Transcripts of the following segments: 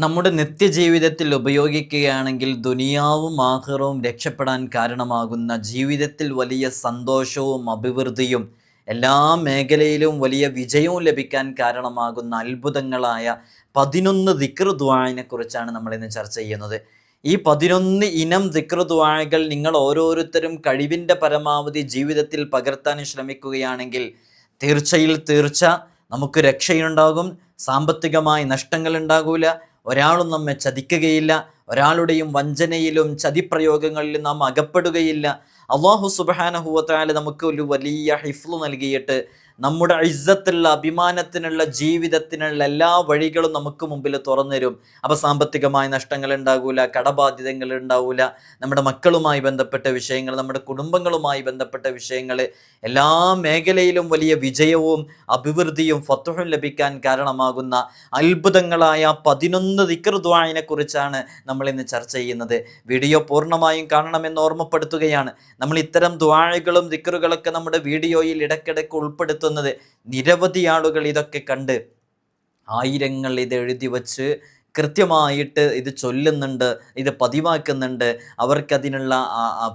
നമ്മുടെ നിത്യജീവിതത്തിൽ ഉപയോഗിക്കുകയാണെങ്കിൽ ദുനിയാവും ആഹ്റവും രക്ഷപ്പെടാൻ കാരണമാകുന്ന ജീവിതത്തിൽ വലിയ സന്തോഷവും അഭിവൃദ്ധിയും എല്ലാ മേഖലയിലും വലിയ വിജയവും ലഭിക്കാൻ കാരണമാകുന്ന അത്ഭുതങ്ങളായ പതിനൊന്ന് ദിക്രദ്വായനെ കുറിച്ചാണ് നമ്മൾ ഇന്ന് ചർച്ച ചെയ്യുന്നത്. ഈ പതിനൊന്ന് ഇനം ദിക്രദ്വായകൾ നിങ്ങൾ ഓരോരുത്തരും കഴിവിന്റെ പരമാവധി ജീവിതത്തിൽ പകർത്താൻ ശ്രമിക്കുകയാണെങ്കിൽ തീർച്ചയിൽ തീർച്ച നമുക്ക് രക്ഷയുണ്ടാകും സാമ്പത്തികമായി നഷ്ടങ്ങൾ ഉണ്ടാകൂല ഒരാളും നമ്മെ ചതിക്കുകയില്ല ഒരാളുടെയും വഞ്ചനയിലും ചതിപ്രയോഗങ്ങളിലും നാം അകപ്പെടുകയില്ല. അള്ളാഹു സുബാനഹുവത്താൽ നമുക്ക് ഒരു വലിയ ഹിഫ്ലു നൽകിയിട്ട് നമ്മുടെ ഇജ്ജത്തുള്ള അഭിമാനത്തിനുള്ള ജീവിതത്തിനുള്ള എല്ലാ വഴികളും നമുക്ക് മുമ്പിൽ തുറന്നു തരും അപ്പോൾ സാമ്പത്തികമായ നഷ്ടങ്ങൾ ഉണ്ടാകൂല കടബാധ്യതകൾ ഉണ്ടാവില്ല നമ്മുടെ മക്കളുമായി ബന്ധപ്പെട്ട വിഷയങ്ങൾ നമ്മുടെ കുടുംബങ്ങളുമായി ബന്ധപ്പെട്ട വിഷയങ്ങൾ എല്ലാ മേഖലയിലും വലിയ വിജയവും അഭിവൃദ്ധിയും ഫത്തുഹും ലഭിക്കാൻ കാരണമാകുന്ന അത്ഭുതങ്ങളായ പതിനൊന്ന് ദിക്റുദ്വായിനെ കുറിച്ചാണ് നമ്മൾ ഇന്ന് ചർച്ച ചെയ്യുന്നത്. വീഡിയോ പൂർണമായും കാണണമെന്ന് ഓർമ്മപ്പെടുത്തുകയാണ്. നമ്മൾ ഇത്തരം ദ്വാഴകളും ദിക്കറുകളൊക്കെ നമ്മുടെ വീഡിയോയിൽ ഇടയ്ക്കിടയ്ക്ക് ഉൾപ്പെടുത്തുന്നത് നിരവധി ആളുകൾ ഇതൊക്കെ കണ്ട് ആയിരങ്ങൾ ഇത് എഴുതി വച്ച് കൃത്യമായിട്ട് ഇത് ചൊല്ലുന്നുണ്ട് ഇത് പതിവാക്കുന്നുണ്ട്. അവർക്കതിനുള്ള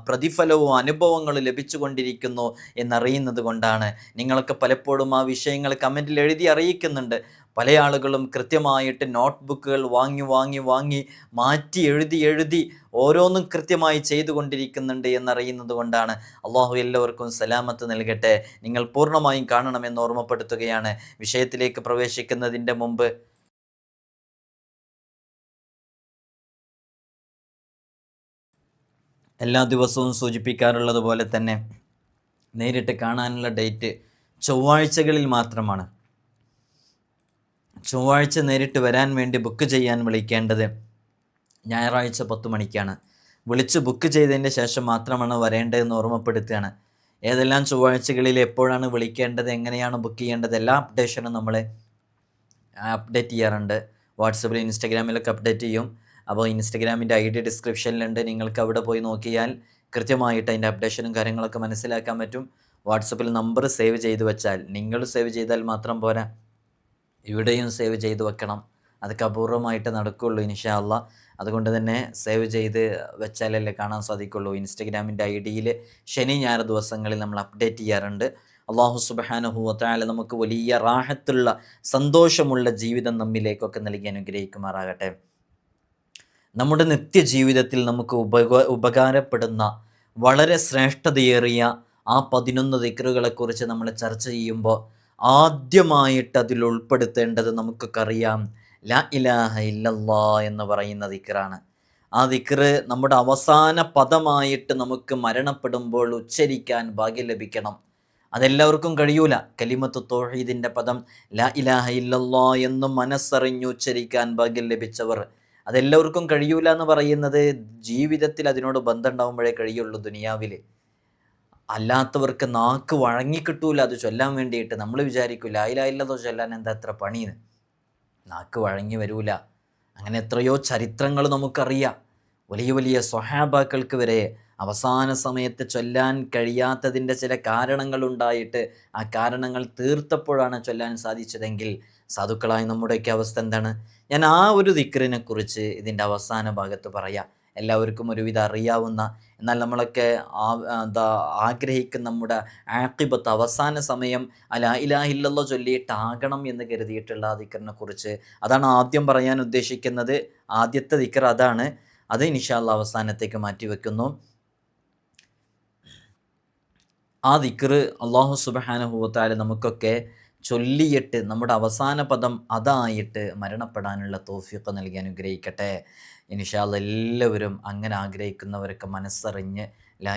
പ്രതിഫലവും അനുഭവങ്ങളും ലഭിച്ചുകൊണ്ടിരിക്കുന്നു എന്നറിയുന്നത് കൊണ്ടാണ്. നിങ്ങൾക്ക് പലപ്പോഴും ആ വിഷയങ്ങൾ കമന്റിൽ എഴുതി അറിയിക്കുന്നുണ്ട്. പല ആളുകളും കൃത്യമായിട്ട് നോട്ട്ബുക്കുകൾ വാങ്ങി വാങ്ങി വാങ്ങി മാറ്റി എഴുതി എഴുതി ഓരോന്നും കൃത്യമായി ചെയ്തുകൊണ്ടിരിക്കുന്നുണ്ട് എന്നറിയുന്നത് കൊണ്ടാണ് അള്ളാഹു എല്ലാവർക്കും സലാമത്ത് നൽകട്ടെ. നിങ്ങൾ പൂർണമായും കാണണമെന്ന് ഓർമ്മപ്പെടുത്തുകയാണ്. വിഷയത്തിലേക്ക് പ്രവേശിക്കുന്നതിന്റെ മുമ്പ് എല്ലാ ദിവസവും സൂചിപ്പിക്കാറുള്ളത് പോലെ തന്നെ നേരിട്ട് കാണാനുള്ള ഡേറ്റ് ചൊവ്വാഴ്ചകളിൽ മാത്രമാണ്. ചൊവ്വാഴ്ച നേരിട്ട് വരാൻ വേണ്ടി ബുക്ക് ചെയ്യാൻ വിളിക്കേണ്ടത് ഞായറാഴ്ച പത്ത് മണിക്കാണ്. വിളിച്ച് ബുക്ക് ചെയ്തതിന്റെ ശേഷം മാത്രമാണ് വരേണ്ടതെന്ന് ഓർമ്മപ്പെടുത്തുകയാണ്. ഏതെല്ലാം ചൊവ്വാഴ്ചകളിൽ എപ്പോഴാണ് വിളിക്കേണ്ടത് എങ്ങനെയാണ് ബുക്ക് ചെയ്യേണ്ടത് എല്ലാ അപ്ഡേഷനും നമ്മൾ അപ്ഡേറ്റ് ചെയ്യാറുണ്ട്. വാട്സപ്പിൽ ഇൻസ്റ്റാഗ്രാമിലൊക്കെ അപ്ഡേറ്റ് ചെയ്യും. അപ്പോൾ ഇൻസ്റ്റഗ്രാമിന്റെ ഐ ഡി ഡിസ്ക്രിപ്ഷനിലുണ്ട് നിങ്ങൾക്ക് അവിടെ പോയി നോക്കിയാൽ കൃത്യമായിട്ട് അതിന്റെ അപ്ഡേഷനും കാര്യങ്ങളൊക്കെ മനസ്സിലാക്കാൻ പറ്റും. വാട്സപ്പിൽ നമ്പർ സേവ് ചെയ്ത് വെച്ചാൽ നിങ്ങൾ സേവ് ചെയ്താൽ മാത്രം പോരാ. ഇവിടെയും സേവ് ചെയ്ത് വെക്കണം. അതൊക്കെ അപൂർവമായിട്ട് നടക്കുകയുള്ളൂ ഇൻഷാ അള്ളാ അതുകൊണ്ട് തന്നെ സേവ് ചെയ്ത് വെച്ചാലല്ലേ കാണാൻ സാധിക്കുള്ളൂ. ഇൻസ്റ്റഗ്രാമിന്റെ ഐ ഡിയിൽ ശനി ഞായർ ദിവസങ്ങളിൽ നമ്മൾ അപ്ഡേറ്റ് ചെയ്യാറുണ്ട്. അള്ളാഹു സുബാനുഹുവത്തായ നമുക്ക് വലിയ റാഹത്തുള്ള സന്തോഷമുള്ള ജീവിതം നമ്മിലേക്കൊക്കെ നൽകി അനുഗ്രഹിക്കുമാറാകട്ടെ. നമ്മുടെ നിത്യജീവിതത്തിൽ നമുക്ക് ഉപക ഉപകാരപ്പെടുന്ന വളരെ ശ്രേഷ്ഠതയേറിയ ആ പതിനൊന്ന് ദിക്കറുകളെക്കുറിച്ച് നമ്മൾ ചർച്ച ചെയ്യുമ്പോൾ ആദ്യമായിട്ട് അതിൽ ഉൾപ്പെടുത്തേണ്ടത് നമുക്കൊക്കെ അറിയാം ലാ ഇലാഹ ഇല്ലല്ലാ എന്ന് പറയുന്ന ദിക്റാണ്. ആ ദിക്റ് നമ്മുടെ അവസാന പദമായിട്ട് നമുക്ക് മരണപ്പെടുമ്പോൾ ഉച്ചരിക്കാൻ ഭാഗ്യം ലഭിക്കണം. അതെല്ലാവർക്കും കഴിയൂല. കലിമത്ത് തോഹീദിന്റെ പദം ലാ ഇലാഹ ഇല്ലല്ലാ എന്ന് മനസ്സറിഞ്ഞു ഉച്ചരിക്കാൻ ഭാഗ്യം ലഭിച്ചവർ. അതെല്ലാവർക്കും കഴിയൂല എന്ന് പറയുന്നത് ജീവിതത്തിൽ അതിനോട് ബന്ധം ഉണ്ടാകുമ്പോഴേ കഴിയുള്ളൂ ദുനിയാവിൽ അല്ലാത്തവർക്ക് നാക്ക് വഴങ്ങിക്കിട്ടൂല അത് ചൊല്ലാൻ വേണ്ടിയിട്ട്. നമ്മൾ വിചാരിക്കില്ല ലായിലായില്ലതോ ചൊല്ലാൻ എന്താ എത്ര പണിയെന്ന് നാക്ക് വഴങ്ങി വരൂല. അങ്ങനെ എത്രയോ ചരിത്രങ്ങൾ നമുക്കറിയാം. വലിയ വലിയ സ്വഹാബാക്കൾക്ക് വരെ അവസാന സമയത്ത് ചൊല്ലാൻ കഴിയാത്തതിന്റെ ചില കാരണങ്ങൾ ഉണ്ടായിട്ട് ആ കാരണങ്ങൾ തീർത്തപ്പോഴാണ് ചൊല്ലാൻ സാധിച്ചതെങ്കിൽ സാധുക്കളായ നമ്മുടെയൊക്കെ അവസ്ഥ എന്താണ്? ഞാൻ ആ ഒരു ദിക്റിനെ കുറിച്ച് ഇതിന്റെ അവസാന ഭാഗത്ത് പറയാം. എല്ലാവർക്കും ഒരുവിധം അറിയാവുന്ന എന്നാൽ നമ്മളൊക്കെ എന്താ ആഗ്രഹിക്കുന്ന നമ്മുടെ ആക്കിബത്ത് അവസാന സമയം അല ഇലാഹില്ലല്ലോ ചൊല്ലിയിട്ടാകണം എന്ന് കരുതിയിട്ടുള്ള ആ കുറിച്ച് അതാണ് ആദ്യം പറയാൻ ഉദ്ദേശിക്കുന്നത്. ആദ്യത്തെ ദിക്കർ അതാണ്. അത് ഇനിഷാല്ല അവസാനത്തേക്ക് മാറ്റിവെക്കുന്നു. ആ ദിക്കർ അള്ളാഹു സുബഹാനുഭവത്താൽ നമുക്കൊക്കെ ചൊല്ലിയിട്ട് നമ്മുടെ അവസാന പദം അതായിട്ട് മരണപ്പെടാനുള്ള തോഫിയൊക്കെ നൽകി അനുഗ്രഹിക്കട്ടെ. ഇൻഷാല്ല എല്ലാവരും അങ്ങനെ ആഗ്രഹിക്കുന്നവരൊക്കെ മനസ്സറിഞ്ഞ് ലാ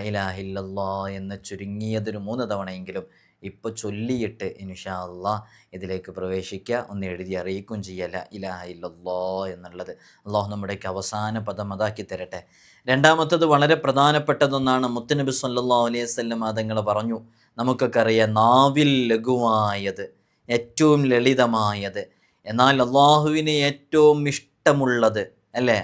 എന്ന് ചുരുങ്ങിയതൊരു മൂന്ന് തവണയെങ്കിലും ഇപ്പോൾ ചൊല്ലിയിട്ട് ഇൻഷാ അള്ളാ ഇതിലേക്ക് പ്രവേശിക്കുക ഒന്ന് എഴുതി അറിയിക്കും ചെയ്യുക ലാ ഇലാഹ ഇല്ലല്ലാ എന്നുള്ളത്. അള്ളാഹു നമ്മുടെയൊക്കെ അവസാന പദം അതാക്കി തരട്ടെ. രണ്ടാമത്തത് വളരെ പ്രധാനപ്പെട്ടതൊന്നാണ്. മുത്തനബി സല്ലാ അലൈഹി വസല്ലം അതങ്ങൾ പറഞ്ഞു നമുക്കൊക്കെ അറിയാം നാവിൽ ലഘുവായത് ഏറ്റവും ലളിതമായത് എന്നാൽ അള്ളാഹുവിന് ഏറ്റവും ഇഷ്ടമുള്ളത് അല്ലേ?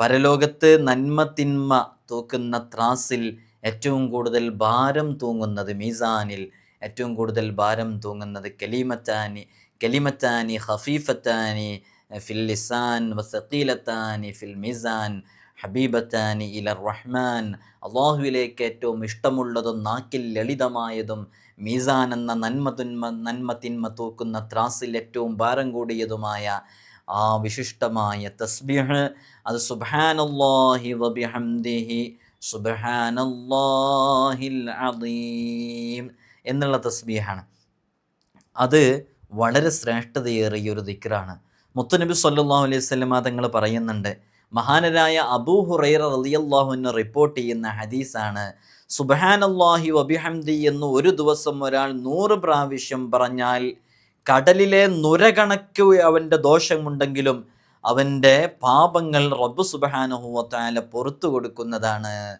പരലോകത്ത് നന്മ തിന്മ തൂക്കുന്ന ത്രാസിൽ ഏറ്റവും കൂടുതൽ ഭാരം തൂങ്ങുന്നത് മീസാനിൽ ഏറ്റവും കൂടുതൽ ഭാരം തൂങ്ങുന്നത് കലീമത്താനി കലിമത്താനി ഹഫീഫത്താനി ഫിൽ ലിസാൻ വസഖീലത്താനി ഫിൽ മിസാൻ ഹബീബത്താനി ഇലർ റഹ്മാൻ. അള്ളാഹുവിലേക്ക് ഏറ്റവും ഇഷ്ടമുള്ളതും നാക്കിൽ ലളിതമായതും മീസാൻ എന്ന നന്മ തുന്മ നന്മ തിന്മ തൂക്കുന്ന ത്രാസിൽ ഏറ്റവും ഭാരം കൂടിയതുമായ ആ വിശിഷ്ടമായ തസ്ബിഹ് അത് സുബ്ഹാനല്ലാഹി വബിഹംദിഹി സുബ്ഹാനല്ലാഹിൽ അദീം എന്നുള്ള തസ്ബീഹാണ്. അത് വളരെ ശ്രേഷ്ഠതയേറിയ ഒരു ദിക്റാണ്. മുത്തുനബി സല്ലാഹു അലൈഹി വസല്ലമ തങ്ങൾ പറയുന്നുണ്ട് മഹാനരായ അബൂ ഹുറൈറ റലിയല്ലാഹുവിന് റിപ്പോർട്ട് ചെയ്യുന്ന ഹദീസാണ് സുബ്ഹാനല്ലാഹി വബിഹംദി എന്ന് ഒരു ദിവസം ഒരാൾ നൂറ് പ്രാവശ്യം പറഞ്ഞാൽ കടലിലെ നുരകണക്ക് അവന്റെ ദോഷമുണ്ടെങ്കിലും അവന്റെ പാപങ്ങൾ റബ്ബു സുബഹാനുഹുവത്താല പുറത്തു കൊടുക്കുന്നതാണ്.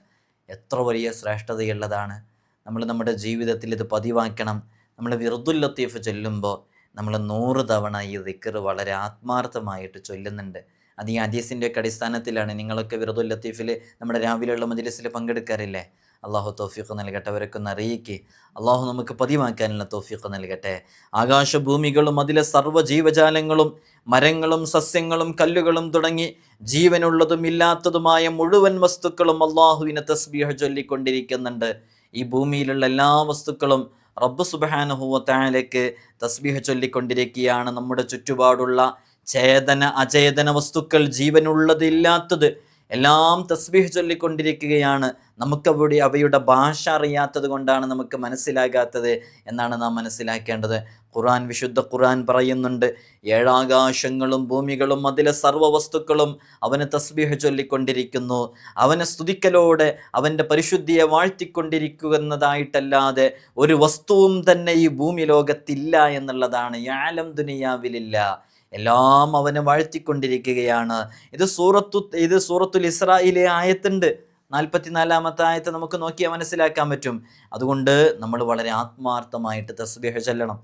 എത്ര വലിയ ശ്രേഷ്ഠതയുള്ളതാണ്. നമ്മൾ നമ്മുടെ ജീവിതത്തിൽ ഇത് പതിവാക്കണം. നമ്മൾ വിറുദുൽ ലത്തീഫ് ചൊല്ലുമ്പോൾ നമ്മൾ നൂറ് തവണ ഈ ദിക്കർ വളരെ ആത്മാർത്ഥമായിട്ട് ചൊല്ലുന്നുണ്ട്. അത് ഈ അദീസിന്റെ ഒക്കെ അടിസ്ഥാനത്തിലാണ്. നിങ്ങളൊക്കെ വിറുദുൽ ലത്തീഫിൽ നമ്മുടെ രാവിലെയുള്ള മജ്ലിസിൽ പങ്കെടുക്കാറില്ലേ? അള്ളാഹു തോഫീഖ് നൽകട്ടെ. അവരൊക്കെ ഒന്ന് അറിയിക്ക്. അള്ളാഹു നമുക്ക് പതിവാക്കാനുള്ള തോഫീഖ് നൽകട്ടെ. ആകാശഭൂമികളും അതിലെ സർവ ജീവജാലങ്ങളും മരങ്ങളും സസ്യങ്ങളും കല്ലുകളും തുടങ്ങി ജീവനുള്ളതും ഇല്ലാത്തതുമായ മുഴുവൻ വസ്തുക്കളും അള്ളാഹുവിനെ തസ്ബീഹ ചൊല്ലിക്കൊണ്ടിരിക്കുന്നുണ്ട്. ഈ ഭൂമിയിലുള്ള എല്ലാ വസ്തുക്കളും റബ്ബ് സുബാനുഹൂവത്താലേക്ക് തസ്ബീഹ ചൊല്ലിക്കൊണ്ടിരിക്കുകയാണ്. നമ്മുടെ ചുറ്റുപാടുള്ള ചേതന അചേതന വസ്തുക്കൾ ജീവനുള്ളത് ഇല്ലാത്തത് എല്ലാം തസ്ബീഹ് ചൊല്ലിക്കൊണ്ടിരിക്കുകയാണ്. നമുക്കവിടെ അവയുടെ ഭാഷ അറിയാത്തത് കൊണ്ടാണ് നമുക്ക് മനസ്സിലാകാത്തത് എന്നാണ് നാം മനസ്സിലാക്കേണ്ടത്. ഖുറാൻ വിശുദ്ധ ഖുറാൻ പറയുന്നുണ്ട് ഏഴാകാശങ്ങളും ഭൂമികളും അതിലെ സർവ വസ്തുക്കളും അവന് തസ്ബീഹ് ചൊല്ലിക്കൊണ്ടിരിക്കുന്നു. അവനെ സ്തുതിക്കലോടെ അവന്റെ പരിശുദ്ധിയെ വാഴ്ത്തിക്കൊണ്ടിരിക്കുന്നതായിട്ടല്ലാതെ ഒരു വസ്തുവും തന്നെ ഈ ഭൂമി ലോകത്തില്ല എന്നുള്ളതാണ്. യാലം ദുനിയാവിലില്ല. എല്ലാം അവനെ വാഴ്ത്തിക്കൊണ്ടിരിക്കുകയാണ്. ഇത് സൂറത്തു ഇത് സൂറത്തുൽ ഇസ്രായിലെ ആയത്തുണ്ട്. നാൽപ്പത്തിനാലാമത്തെ ആയത്ത് നമുക്ക് നോക്കിയാൽ മനസ്സിലാക്കാൻ പറ്റും. അതുകൊണ്ട് നമ്മൾ വളരെ ആത്മാർത്ഥമായിട്ട് തസ്ബീഹ ചൊല്ലണം.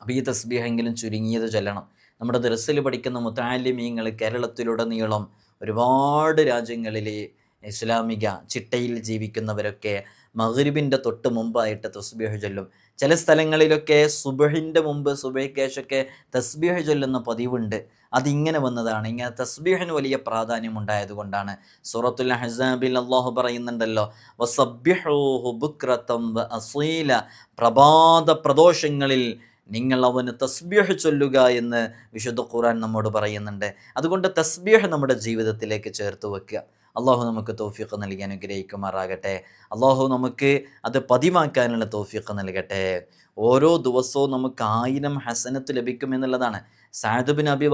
അപ്പോൾ ഈ തസ്ബീഹെങ്കിലും ചുരുങ്ങിയത് ചൊല്ലണം. നമ്മുടെ ദർസിൽ പഠിക്കുന്ന മുത്താലിമീങ്ങൾ കേരളത്തിലുടനീളം ഒരുപാട് രാജ്യങ്ങളിലെ ഇസ്ലാമിക ചിട്ടയിൽ ജീവിക്കുന്നവരൊക്കെ മഗ്രിബിന്റെ തൊട്ട് മുമ്പായിട്ട് തസ്ബീഹ് ചൊല്ലും. ചില സ്ഥലങ്ങളിലൊക്കെ സുബഹിന്റെ മുമ്പ് സുബഹിക്കേശൊക്കെ തസ്ബീഹ് ചൊല്ലുന്ന പതിവുണ്ട്. അതിങ്ങനെ വന്നതാണ്. ഇങ്ങനെ തസ്ബീഹിന് വലിയ പ്രാധാന്യം ഉണ്ടായതുകൊണ്ടാണ് സൂറത്തുൽ ഹസാബിൽ അള്ളാഹു പറയുന്നുണ്ടല്ലോ അസീല. പ്രഭാത പ്രദോഷങ്ങളിൽ നിങ്ങൾ അവന് തസ്ബീഹ് ചൊല്ലുക എന്ന് വിശുദ്ധ ഖുറാൻ നമ്മോട് പറയുന്നുണ്ട്. അതുകൊണ്ട് തസ്ബീഹ് നമ്മുടെ ജീവിതത്തിലേക്ക് ചേർത്ത് വെക്കുക. അള്ളാഹു നമുക്ക് തോഫിക്ക് നൽകി അനുഗ്രഹിക്കുമാറാകട്ടെ അള്ളാഹു നമുക്ക് അത് പതിവാക്കാനുള്ള തോഫിക്ക് നൽകട്ടെ. ഓരോ ദിവസവും നമുക്ക് ആയിരം ഹസനത്ത് ലഭിക്കുമെന്നുള്ളതാണ് സാദുബിൻ അബി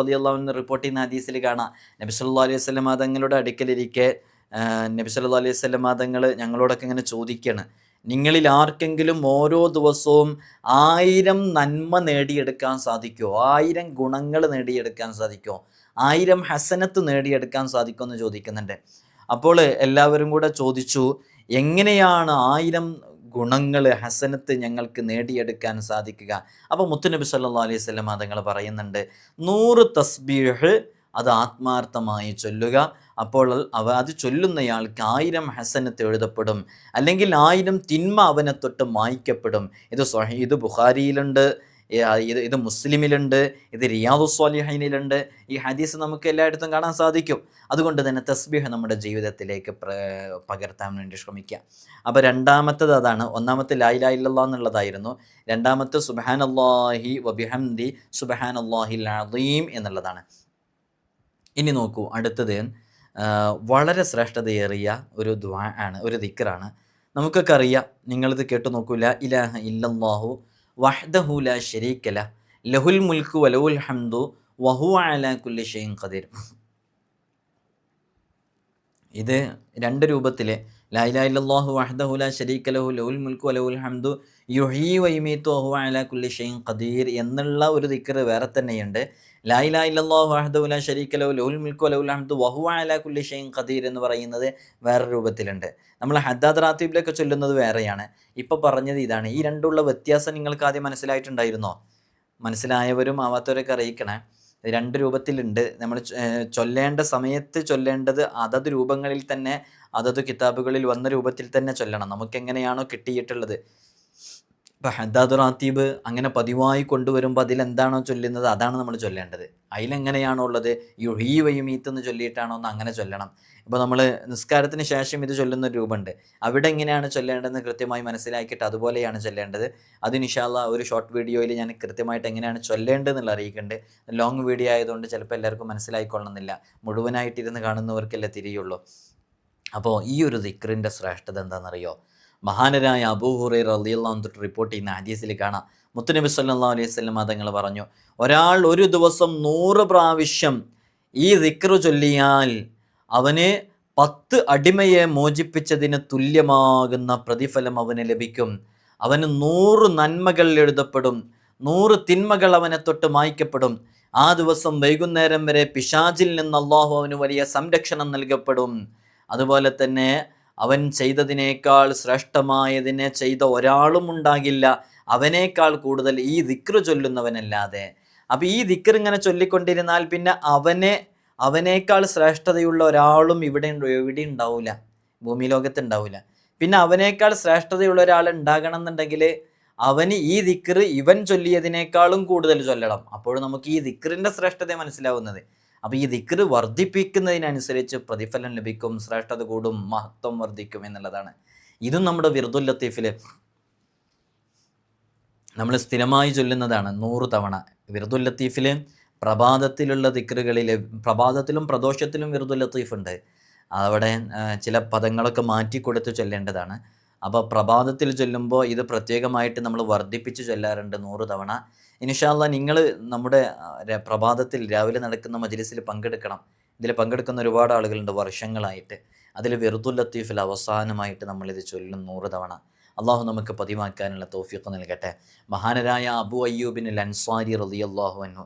റതി അള്ളാഹുവിന് റിപ്പോർട്ട് ചെയ്യുന്ന ഹദീസിൽ കാണാം. നബി സല്ലാ അലൈഹി സ്വലം തങ്ങളുടെ അടുക്കലിരിക്കെ നബി സല്ലാ അലൈഹി സ്വലം തങ്ങൾ ഞങ്ങളോടൊക്കെ ഇങ്ങനെ ചോദിക്കുകയാണ് നിങ്ങളിൽ ആർക്കെങ്കിലും ഓരോ ദിവസവും ആയിരം നന്മ നേടിയെടുക്കാൻ സാധിക്കുമോ ആയിരം ഗുണങ്ങൾ നേടിയെടുക്കാൻ സാധിക്കുമോ ആയിരം ഹസനത്ത് നേടിയെടുക്കാൻ സാധിക്കുമെന്ന് ചോദിക്കുന്നുണ്ട്. അപ്പോൾ എല്ലാവരും കൂടെ ചോദിച്ചു എങ്ങനെയാണ് ആയിരം ഗുണങ്ങൾ ഹസനത്ത് ഞങ്ങൾക്ക് നേടിയെടുക്കാൻ സാധിക്കുക? അപ്പോൾ മുത്തുനബി സല്ലാ അലൈഹി സ്വലം തങ്ങൾ പറയുന്നുണ്ട്. നൂറ് തസ്ബീഹ് അത് ആത്മാർത്ഥമായി ചൊല്ലുക. അപ്പോൾ അവ അത് ചൊല്ലുന്നയാൾക്ക് ആയിരം ഹസനത്ത് എഴുതപ്പെടും. അല്ലെങ്കിൽ ആയിരം തിന്മ അവനെ തൊട്ട് മായ്ക്കപ്പെടും. ഇത് സ്വഹീദ് ബുഖാരിയിലുണ്ട്. ഇത് ഇത് മുസ്ലിമിലുണ്ട് ഇത് റിയാദു സ്വാലിഹൈനിലുണ്ട്. ഈ ഹദീസ് നമുക്ക് എല്ലായിടത്തും കാണാൻ സാധിക്കും. അതുകൊണ്ട് തന്നെ തസ്ബീഹ് നമ്മുടെ ജീവിതത്തിലേക്ക് പകർത്താൻ വേണ്ടി ശ്രമിക്കുക അപ്പോൾ രണ്ടാമത്തത് അതാണ് ഒന്നാമത്തെ ലായില ഇല്ലല്ലാ എന്നുള്ളതായിരുന്നു. രണ്ടാമത്തെ സുബഹാൻ അള്ളാഹി വബിഹംദി സുബഹാൻ അള്ളാഹി അദീം എന്നുള്ളതാണ്. ഇനി നോക്കൂ അടുത്തത് വളരെ ശ്രേഷ്ഠതയേറിയ ഒരു ദ്വാ ആണ് ഒരു ദിക്കറാണ് നമുക്കൊക്കെ അറിയാം നിങ്ങളിത് കേട്ടു നോക്കൂല ഇലാഹ ഇല്ലല്ലാഹു വഹ്ദഹു ലാ ഷരീക്കല ലഹുൽ മുൽക്കു വലഹുൽ ഹംദു വഹു അല കുല്ലി ഷെയ്ൻ ഖദീർ. ഇത് രണ്ട് രൂപത്തിൽ ലഹു ഹംദു കുല്ലി ഖദീർ എന്നുള്ള ഒരു ദിക്കർ വേറെ തന്നെയുണ്ട്. ലഹു ഹംദു കുല്ലി ഖദീർ എന്ന് പറയുന്നത് വേറെ രൂപത്തിലുണ്ട്. നമ്മൾ ഹദ്ദാദ് റാത്തീബിലൊക്കെ ചൊല്ലുന്നത് വേറെയാണ്. ഇപ്പോൾ പറഞ്ഞത് ഇതാണ്. ഈ രണ്ടുള്ള വ്യത്യാസം നിങ്ങൾക്ക് ആദ്യം മനസ്സിലായിട്ടുണ്ടായിരുന്നോ? മനസ്സിലായവരും ആവാത്തവരൊക്കെ അറിയിക്കണേ. രണ്ട് രൂപത്തിലുണ്ട്. നമ്മൾ ചൊല്ലേണ്ട സമയത്ത് ചൊല്ലേണ്ടത് അതത് രൂപങ്ങളിൽ തന്നെ അതത് കിതാബുകളിൽ വന്ന രൂപത്തിൽ തന്നെ ചൊല്ലണം. നമുക്ക് എങ്ങനെയാണോ കിട്ടിയിട്ടുള്ളത്. ഇപ്പം ഹദ്ദാദുർ റാത്തീബ് അങ്ങനെ പതിവായി കൊണ്ടുവരുമ്പോൾ അതിലെന്താണോ ചൊല്ലുന്നത് അതാണ് നമ്മൾ ചൊല്ലേണ്ടത്. അതിലെങ്ങനെയാണോ ഉള്ളത്? യുഹീ വയുമീത്ത് എന്ന് ചൊല്ലിയിട്ടാണോ എന്ന് അങ്ങനെ ചൊല്ലണം. ഇപ്പോൾ നമ്മൾ നിസ്കാരത്തിന് ശേഷം ഇത് ചൊല്ലുന്ന ഒരു രൂപമുണ്ട്. അവിടെ എങ്ങനെയാണ് ചൊല്ലേണ്ടതെന്ന് കൃത്യമായി മനസ്സിലാക്കിയിട്ട് അതുപോലെയാണ് ചൊല്ലേണ്ടത്. അത് നിഷാല്ല ഒരു ഷോർട്ട് വീഡിയോയിൽ ഞാൻ കൃത്യമായിട്ട് എങ്ങനെയാണ് ചൊല്ലേണ്ടതെന്നുള്ള അറിയിക്കുന്നുണ്ട് ലോങ് വീഡിയോ ആയതുകൊണ്ട് ചിലപ്പോൾ എല്ലാവർക്കും മനസ്സിലായിക്കൊള്ളണമെന്നില്ല. മുഴുവനായിട്ടിരുന്ന് കാണുന്നവർക്കല്ലേ തിരിയുള്ളൂ. അപ്പോൾ ഈ ഒരു ദിക്റിന്റെ ശ്രേഷ്ഠത എന്താണെന്നറിയോ? മഹാനരായ അബൂഹുറൈർ അള്ളിയല്ലാം തൊട്ട് റിപ്പോർട്ട് ചെയ്യുന്ന ഹദീസിൽ കാണാം. മുത്തുനബി സല്ലാ അലൈഹി സ്വലം തങ്ങൾ പറഞ്ഞു. ഒരാൾ ഒരു ദിവസം നൂറ് പ്രാവശ്യം ഈ ദിക്റ് ചൊല്ലിയാൽ അവന് പത്ത് അടിമയെ മോചിപ്പിച്ചതിന് തുല്യമാകുന്ന പ്രതിഫലം അവന് ലഭിക്കും. അവന് നൂറ് നന്മകൾ എഴുതപ്പെടും. നൂറ് തിന്മകൾ അവനെ തൊട്ട് മായ്ക്കപ്പെടും. ആ ദിവസം വൈകുന്നേരം വരെ പിശാചിൽ നിന്ന് അള്ളാഹു അവന് വലിയ സംരക്ഷണം നൽകപ്പെടും. അതുപോലെ തന്നെ അവൻ ചെയ്തതിനേക്കാൾ ശ്രേഷ്ഠമായതിനെ ചെയ്ത ഒരാളും ഉണ്ടാകില്ല. അവനേക്കാൾ കൂടുതൽ ഈ ദിക്റ് ചൊല്ലുന്നവനല്ലാതെ. അപ്പം ഈ ദിക്ർ ഇങ്ങനെ ചൊല്ലിക്കൊണ്ടിരുന്നാൽ പിന്നെ അവനെ അവനേക്കാൾ ശ്രേഷ്ഠതയുള്ള ഒരാളും ഇവിടെ എവിടെ ഉണ്ടാവില്ല ഭൂമി ലോകത്ത് ഉണ്ടാവില്ല പിന്നെ അവനേക്കാൾ ശ്രേഷ്ഠതയുള്ള ഒരാൾ ഉണ്ടാകണം എന്നുണ്ടെങ്കിൽ അവന് ഈ ദിക്റ് ഇവൻ ചൊല്ലിയതിനേക്കാളും കൂടുതൽ ചൊല്ലണം. അപ്പോൾ നമുക്ക് ഈ ദിക്റിന്റെ ശ്രേഷ്ഠത മനസ്സിലാവുന്നത്. അപ്പോൾ ഈ ദിക്റ് വർദ്ധിപ്പിക്കുന്നതിനനുസരിച്ച് പ്രതിഫലം ലഭിക്കും ശ്രേഷ്ഠത കൂടും മഹത്വം വർദ്ധിക്കും എന്നുള്ളതാണ്. ഇതും നമ്മുടെ വിർദുൽ ലത്തീഫിൽ നമ്മൾ സ്ഥിരമായി ചൊല്ലുന്നതാണ് നൂറ് തവണ. വിർദുൽ ലത്തീഫിൽ പ്രഭാതത്തിലുള്ള ദിക്റുകളിൽ പ്രഭാതത്തിലും പ്രദോഷത്തിലും വിർദുൽ ലത്തീഫ് ഉണ്ട് അവിടെ ചില പദങ്ങളൊക്കെ മാറ്റി കൊടുത്ത് ചൊല്ലേണ്ടതാണ്. അപ്പോൾ പ്രഭാതത്തിൽ ചൊല്ലുമ്പോൾ ഇത് പ്രത്യേകമായിട്ട് നമ്മൾ വർദ്ധിപ്പിച്ച് ചൊല്ലാറുണ്ട് നൂറ് തവണ. ഇനിഷാല്ല നിങ്ങൾ നമ്മുടെ പ്രഭാതത്തിൽ രാവിലെ നടക്കുന്ന മജ്ലിസിൽ പങ്കെടുക്കണം. ഇതിൽ പങ്കെടുക്കുന്ന ഒരുപാട് ആളുകളുണ്ട് വർഷങ്ങളായിട്ട്. അതിൽ വെറുതുൽ ലത്തീഫിൽ അവസാനമായിട്ട് നമ്മളിത് ചൊല്ലും നൂറ് തവണ. അള്ളാഹു നമുക്ക് പതിവാക്കാനുള്ള തോഫിയൊക്കെ നൽകട്ടെ. മഹാനരായ അബു അയ്യൂബിൻ അൻസ്വാരി റലി അള്ളാഹു അന്നു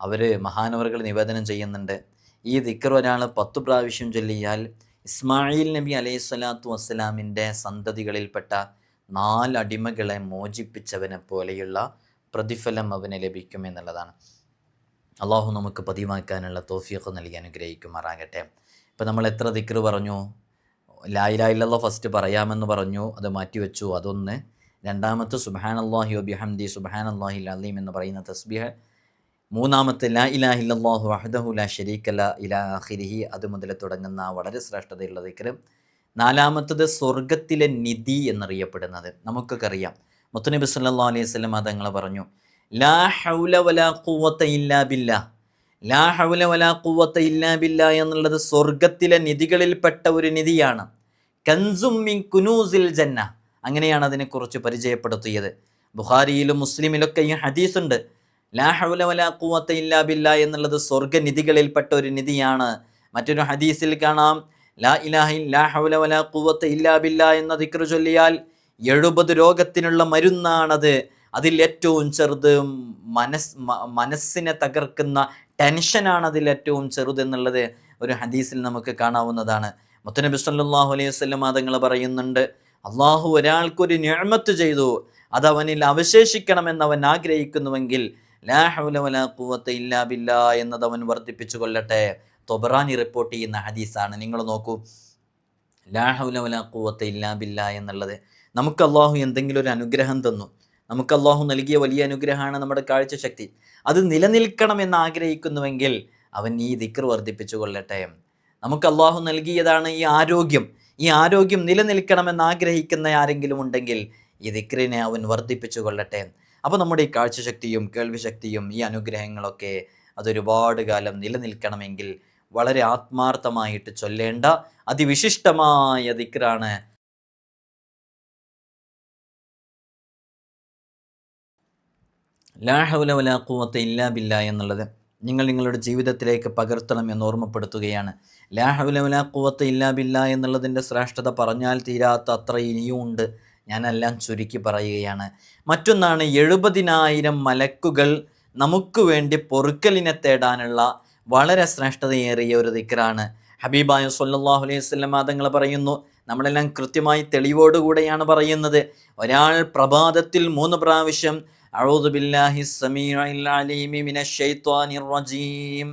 അവർ മഹാനവറുകൾ നിവേദനം ചെയ്യുന്നുണ്ട്. ഈ ദിക്കർ ഒരാൾ പത്തു പ്രാവശ്യം ചൊല്ലിയാൽ ഇസ്മായിൽ നബി അലൈഹി സ്വലാത്തു വസ്സലാമിന്റെ സന്തതികളിൽപ്പെട്ട നാലടിമകളെ മോചിപ്പിച്ചവനെ പോലെയുള്ള പ്രതിഫലം അവന് ലഭിക്കുമെന്നുള്ളതാണ് അള്ളാഹു നമുക്ക് പതിവാക്കാനുള്ള തോഫിയൊക്കെ നൽകി അനുഗ്രഹിക്കുമാറാകട്ടെ. ഇപ്പം നമ്മൾ എത്ര ദിക്ർ പറഞ്ഞു? ലായിലായില്ലല്ലോ ഫസ്റ്റ് പറയാമെന്ന് പറഞ്ഞു അത് മാറ്റിവെച്ചു. അതൊന്ന്. രണ്ടാമത്തെ സുബാൻ അള്ളാഹി ഒബിഹംദി സുബാൻ അള്ളാഹി അലീം എന്ന് പറയുന്ന തസ്ബിഹ്. മൂന്നാമത്തെ ലാ ഇലാഹില്ലാഹു വഹദഹു ലാ ഷരീക്കല ഇലാ അഖിരിഹി അത് മുതൽ തുടങ്ങുന്ന വളരെ ശ്രേഷ്ഠതയുള്ള ദിക്ർ നാലാമത്തത് സ്വർഗത്തിലെ നിധി എന്നറിയപ്പെടുന്നത്. നമുക്കൊക്കെ അറിയാം. മുത്തനബി സല്ലാ അലൈഹി സ്വലം അതങ്ങൾ പറഞ്ഞു ലാ ഹൗല വലാ കൂവത്ത ഇല്ലാ ബില്ല. ലാ ഹൗല വലാ കൂവത്ത ഇല്ലാ ബില്ല എന്നുള്ളത് സ്വർഗത്തിലെ നിധികളിൽപ്പെട്ട ഒരു നിധിയാണ്. കൻസും മിൻ കുനൂസിൽ ജന്ന. അങ്ങനെയാണ് അതിനെക്കുറിച്ച് പരിചയപ്പെടുത്തിയത്. ബുഖാരിയിലും മുസ്ലിമിലൊക്കെ ഈ ഹദീസുണ്ട്. ലാ ഹൗല വലാ കൂവത്ത ഇല്ലാ ബില്ല എന്നുള്ളത് സ്വർഗനിധികളിൽപ്പെട്ട ഒരു നിധിയാണ്. മറ്റൊരു ഹദീസിൽ കാണാം ലാ ഇലാഹി ലാ ഹൗല വലാ കൂവത്ത ഇല്ലാ ബില്ല എന്ന ദിക്ർ ചൊല്ലിയാൽ എഴുപത് രോഗത്തിനുള്ള മരുന്നാണത്. അതിൽ ഏറ്റവും ചെറുത് മനസ് മനസ്സിനെ തകർക്കുന്ന ടെൻഷനാണ് അതിൽ ഏറ്റവും ചെറുതെന്നുള്ളത് ഒരു ഹദീസിൽ നമുക്ക് കാണാവുന്നതാണ്. മുത്തനബി സല്ലാഹു അലൈഹി വസ്ലം തങ്ങൾ പറയുന്നുണ്ട് അള്ളാഹു ഒരാൾക്കൊരു ഞാമത്ത് ചെയ്തു അത് അവനിൽ അവശേഷിക്കണമെന്ന് അവൻ ആഗ്രഹിക്കുന്നുവെങ്കിൽ ഇല്ലാ ബില്ലാ എന്നത് അവൻ വർദ്ധിപ്പിച്ചു കൊള്ളട്ടെ. തൊബറാനി റിപ്പോർട്ട് ചെയ്യുന്ന ഹദീസാണ്. നിങ്ങൾ നോക്കൂ ലാ ഹൗല വലാ ഖുവത്ത ഇല്ലാ ബില്ലാ എന്നുള്ളത്. നമുക്ക് അള്ളാഹു എന്തെങ്കിലും ഒരു അനുഗ്രഹം തന്നു. നമുക്ക് അള്ളാഹു നൽകിയ വലിയ അനുഗ്രഹമാണ് നമ്മുടെ കാഴ്ചശക്തി. അത് നിലനിൽക്കണമെന്ന് ആഗ്രഹിക്കുന്നുവെങ്കിൽ അവൻ ഈ ദിക്ർ വർദ്ധിപ്പിച്ചു കൊള്ളട്ടെ. നമുക്ക് അള്ളാഹു നൽകിയതാണ് ഈ ആരോഗ്യം. ഈ ആരോഗ്യം നിലനിൽക്കണമെന്ന് ആഗ്രഹിക്കുന്ന ആരെങ്കിലും ഉണ്ടെങ്കിൽ ഈ ദിക്റിനെ അവൻ വർദ്ധിപ്പിച്ചു കൊള്ളട്ടെ. അപ്പോൾ നമ്മുടെ ഈ കാഴ്ചശക്തിയും കേൾവിശക്തിയും ഈ അനുഗ്രഹങ്ങളൊക്കെ അതൊരുപാട് കാലം നിലനിൽക്കണമെങ്കിൽ വളരെ ആത്മാർത്ഥമായിട്ട് ചൊല്ലേണ്ട അതിവിശിഷ്ടമായ ദിക്റാണ് ലാഹുല വലാഖുവത്തെ ഇല്ലാ ബില്ല എന്നുള്ളത് നിങ്ങൾ നിങ്ങളുടെ ജീവിതത്തിലേക്ക് പകർത്തണം എന്ന് ഓർമ്മപ്പെടുത്തുകയാണ്. വലാ വലാഖുവത്തെ ഇല്ലാ ബില്ല എന്നുള്ളതിന്റെ ശ്രേഷ്ഠത പറഞ്ഞാൽ തീരാത്ത അത്ര ഇനിയും ഉണ്ട്. ഞാനെല്ലാം ചുരുക്കി പറയുകയാണ്. മറ്റൊന്നാണ് എഴുപതിനായിരം മലക്കുകൾ നമുക്ക് വേണ്ടി പൊറുക്കലിനെ തേടാനുള്ള വളരെ ശ്രേഷ്ഠതയേറിയ ഒരു ദിക്കറാണ് ഹബീബായ സല്ലാഹു അലൈഹി മാതങ്ങൾ തങ്ങൾ പറയുന്നു നമ്മളെല്ലാം കൃത്യമായി തെളിവോടുകൂടെയാണ് പറയുന്നത്. ഒരാൾ പ്രഭാതത്തിൽ മൂന്ന് പ്രാവശ്യം أعوذ بالله السميع العليم من الشيطان الرجيم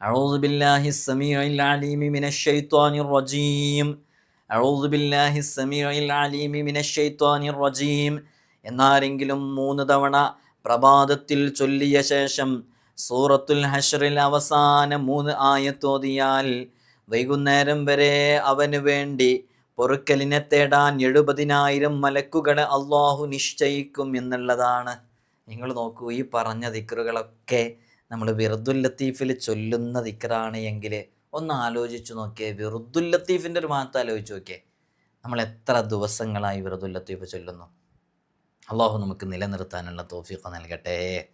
أعوذ بالله السميع العليم من الشيطان الرجيم അഊദു ബില്ലാഹി സമീഉൽ അലീമി മിനശ് ശൈത്വാനിർ റജീം എന്നാരെങ്കിലും മൂന്ന് തവണ പ്രഭാതത്തിൽ ചൊല്ലിയ ശേഷം സൂറത്തുൽ ഹഷ്റിൽ അവസാന മൂന്ന് ആയത്തോതിയാൽ വൈകുന്നേരം വരെ അവന് വേണ്ടി പൊറുക്കലിനെ തേടാൻ എഴുപതിനായിരം മലക്കുകളെ അള്ളാഹു നിശ്ചയിക്കും എന്നുള്ളതാണ്. നിങ്ങൾ നോക്കൂ ഈ പറഞ്ഞ ദിക്റുകളൊക്കെ നമ്മൾ വിറുദുൽ ലത്തീഫിൽ ചൊല്ലുന്ന ദിക്റാണ് എങ്കിൽ ഒന്ന് ആലോചിച്ച് നോക്കിയേ വിറുദുൽ ലത്തീഫിന്റെ ഒരു മാത്രം ആലോചിച്ച് നോക്കിയേ. നമ്മൾ എത്ര ദിവസങ്ങളായി വിറുദുൽ ലത്തീഫ് ചൊല്ലുന്നു? അള്ളാഹു നമുക്ക് നിലനിർത്താനുള്ള തോഫീഖ് നൽകട്ടെ.